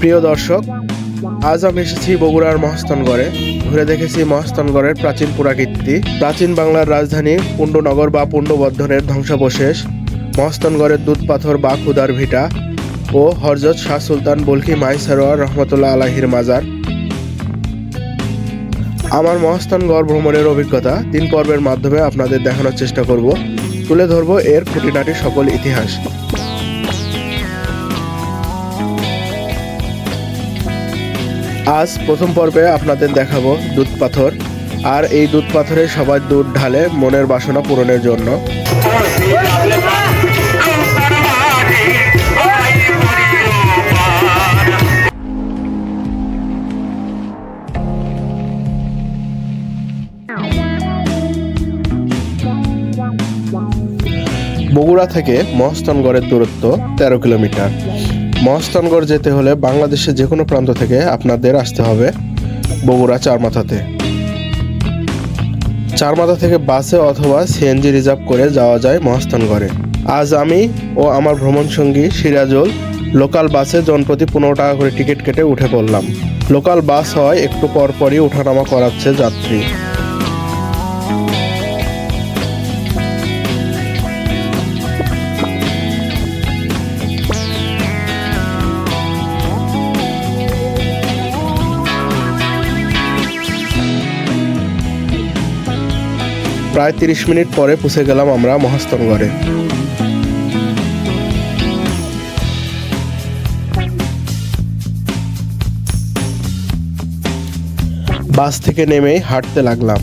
প্রিয় দর্শক, আজ আমি এসেছি বগুড়ার মহস্তানগড়ে ঘুরে দেখেছি মহস্তানগড়ের প্রাচীন পুরাকীর্তি। প্রাচীন বাংলার রাজধানী পুণ্ডনগর বা পুণ্ডবর্ধনের ধ্বংসাবশেষ মহস্তানগড়ের দুধ পাথর বা খুদার ভিটা ও হরজত শাহ সুলতান বলকি মাই সারোয়ার রহমতুল্লাহ আলাহির মাজার। আমার মহস্তানগড় ভ্রমণের অভিজ্ঞতা তিন পর্বের মাধ্যমে আপনাদের দেখানোর চেষ্টা করব। তুলে ধরবো এর খুঁটিনাটি সকল ইতিহাস। আজ প্রথম পর্বে আপনাদের দেখাবো দুধ পাথর, আর এই দুধ পাথরে সবাই দুধ ঢালে মনের বাসনা পূরণের জন্য। বগুড়া থেকে মহস্তানগড়ের দূরত্ব তেরো কিলোমিটার। মহস্তানগড় যেতে হলে বাংলাদেশের যে কোনো প্রান্ত থেকে আপনাদের আসতে হবে বগুড়া চারমাথাতে। চারমাথা থেকে বাসে অথবা সিএনজি রিজার্ভ করে যাওয়া যায় মহস্তানগড়ে আজ আমি ও আমার ভ্রমণ সঙ্গী সিরাজুল লোকাল বাসে জনপ্রতি পনেরো টাকা করে টিকিট কেটে উঠে পড়লাম। লোকাল বাস হয় একটু পরপরই ওঠানামা করাচ্ছে যাত্রী। প্রায় তিরিশ মিনিট পরে পৌঁছে গেলাম আমরা মহাস্তনগড়ে বাস থেকে নেমে হাঁটতে লাগলাম।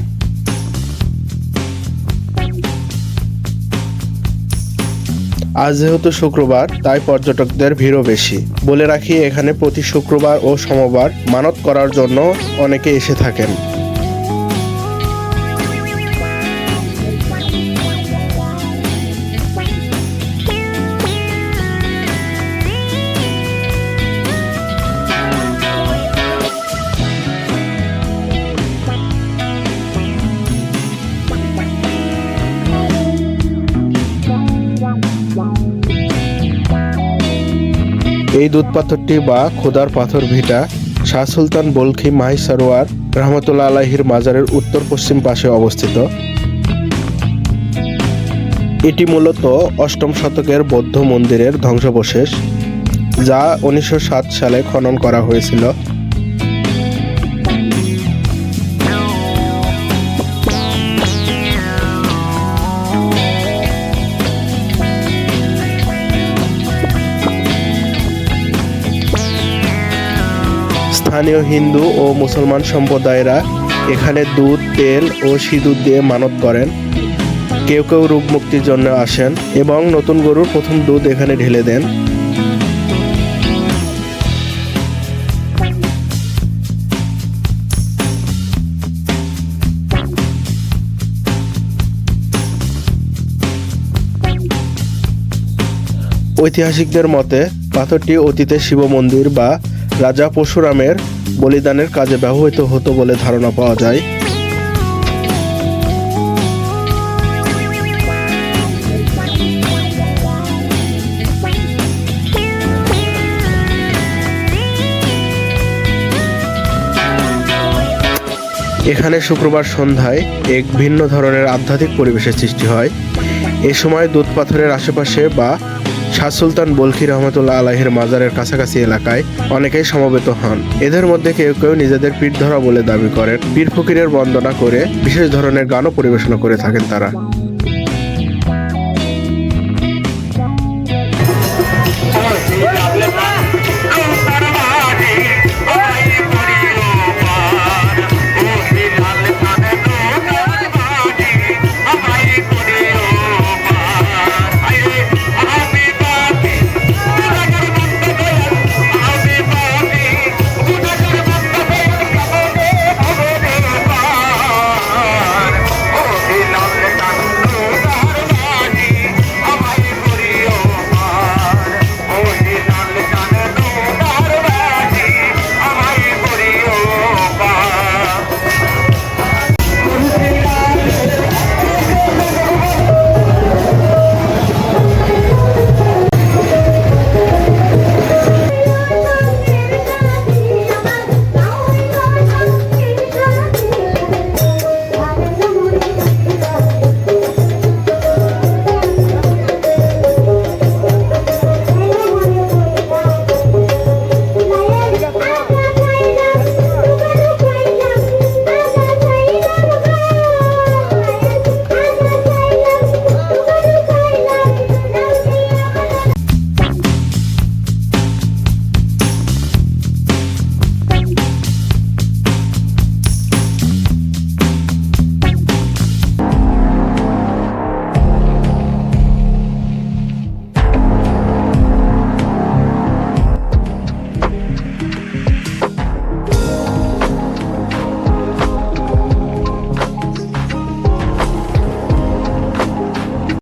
আজ যেহেতু শুক্রবার, তাই পর্যটকদের ভিড়ও বেশি। বলে রাখি, এখানে প্রতি শুক্রবার ও সোমবার মানত করার জন্য অনেকে এসে থাকেন। এই দুধ পাথরটি বা খোদার পাথর ভিটা শাহ সুলতান বলখি মাহি সারোয়ার রহমতুল্লা আলাহির মাজারের উত্তর পশ্চিম পাশে অবস্থিত। এটি মূলত অষ্টম শতকের বৌদ্ধ মন্দিরের ধ্বংসাবশেষ, যা উনিশশো সাত সালে খনন করা হয়েছিল। স্থানীয় হিন্দু ও মুসলমান সম্প্রদায়েরা এখানে দুধ, তেল ও সিঁদুর দিয়ে মানত করেন। কেউ কেউ রোগ মুক্তির জন্য আসেন এবং নতুন গরুর প্রথম দুধ এখানে ঢেলে দেন। ঐতিহাসিকদের মতে, পাথরটি অতীতে শিব মন্দির বা রাজা পরশুরামের বলিদানের কাজে ব্যবহৃত হতো বলে ধারণা পাওয়া যায়। এখানে শুক্রবার সন্ধ্যায় এক ভিন্ন ধরনের আধ্যাত্মিক পরিবেশের সৃষ্টি হয়। এ সময় দুধ পাথরের আশেপাশে বা শাহ সুলতান বলখি রহমতুল্লাহ আলাহের মাজারের কাছাকাছি এলাকায় অনেকেই সমবেত হন। এদের মধ্যে কেউ কেউ নিজেদের পীর ধরা বলে দাবি করেন। পীর ফকিরের বন্দনা করে বিশেষ ধরনের গানও পরিবেশনা করে থাকেন তারা।